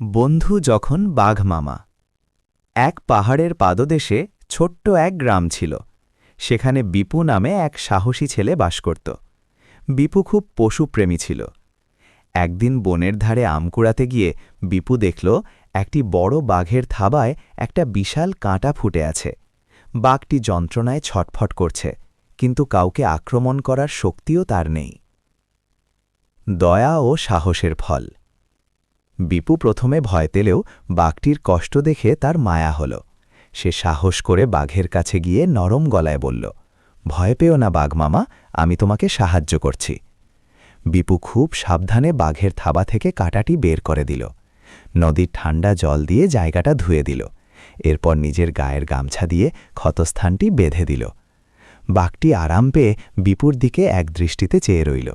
বন্ধু যখন বাঘ মামা এক পাহাড়ের পাদদেশে ছোট্ট এক গ্রাম ছিল, সেখানে বিপু নামে এক সাহসী ছেলে বাস করত। বিপু খুব পশুপ্রেমী ছিল। একদিন বনের ধারে আম কুড়াতে গিয়ে বিপু দেখল একটি বড় বাঘের থাবায় একটা বিশাল কাঁটা ফুটে আছে। বাঘটি যন্ত্রণায় ছটফট করছে, কিন্তু কাউকে আক্রমণ করার শক্তিও তার নেই। দয়া ও সাহসের ফল। বিপু প্রথমে ভয় পেলেও বাঘটির কষ্ট দেখে তার মায়া হল। সে সাহস করে বাঘের কাছে গিয়ে নরম গলায় বলল, ভয় পেও না বাঘ মামা, আমি তোমাকে সাহায্য করছি। বিপু খুব সাবধানে বাঘের থাবা থেকে কাঁটাটি বের করে দিল। নদীর ঠান্ডা জল দিয়ে জায়গাটা ধুয়ে দিল। এরপর নিজের গায়ের গামছা দিয়ে ক্ষতস্থানটি বেঁধে দিল। বাঘটি আরাম পেয়ে বিপুর দিকে এক দৃষ্টিতে চেয়ে রইল।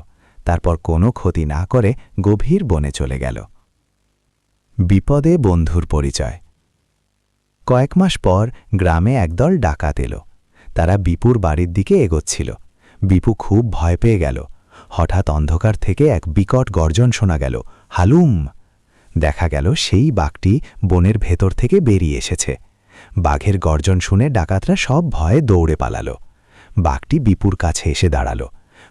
তারপর কোনো ক্ষতি না করে গভীর বনে চলে গেল। বিপদে বন্ধুর পরিচয়। কয়েক মাস পর গ্রামে একদল ডাকাত এলো। তারা বিপুর বাড়ির দিকে এগোচ্ছিল। বিপু খুব ভয় পেয়ে গেল। হঠাৎ অন্ধকার থেকে এক বিকট গর্জন শোনা গেল, হালুম! দেখা গেল সেই বাঘটি বনের ভেতর থেকে বেরিয়ে এসেছে। বাঘের গর্জন শুনে ডাকাতরা সব ভয়ে দৌড়ে পালালো। বাঘটি বিপুর কাছে এসে দাঁড়াল।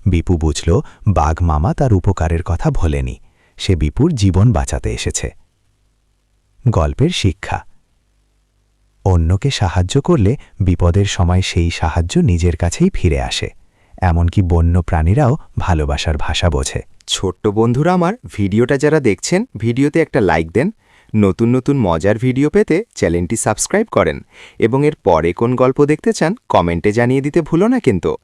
বিপু বুঝল, বাঘ মামা তার উপকারের কথা ভোলেনি। সে বিপুর জীবন বাঁচাতে এসেছে। গল্পের শিক্ষা। অন্যকে সাহায্য করলে বিপদের সময় সেই সাহায্য নিজের কাছেই ফিরে আসে। এমনকি বন্য প্রাণীরাও ভালোবাসার ভাষা বোঝে। ছোট্ট বন্ধুরা আমার, ভিডিওটা যারা দেখছেন, ভিডিওতে একটা লাইক দেন। নতুন নতুন মজার ভিডিও পেতে চ্যানেলটি সাবস্ক্রাইব করেন। এবং এর পরে কোন গল্প দেখতে চান, কমেন্টে জানিয়ে দিতে ভুলো না কিন্তু।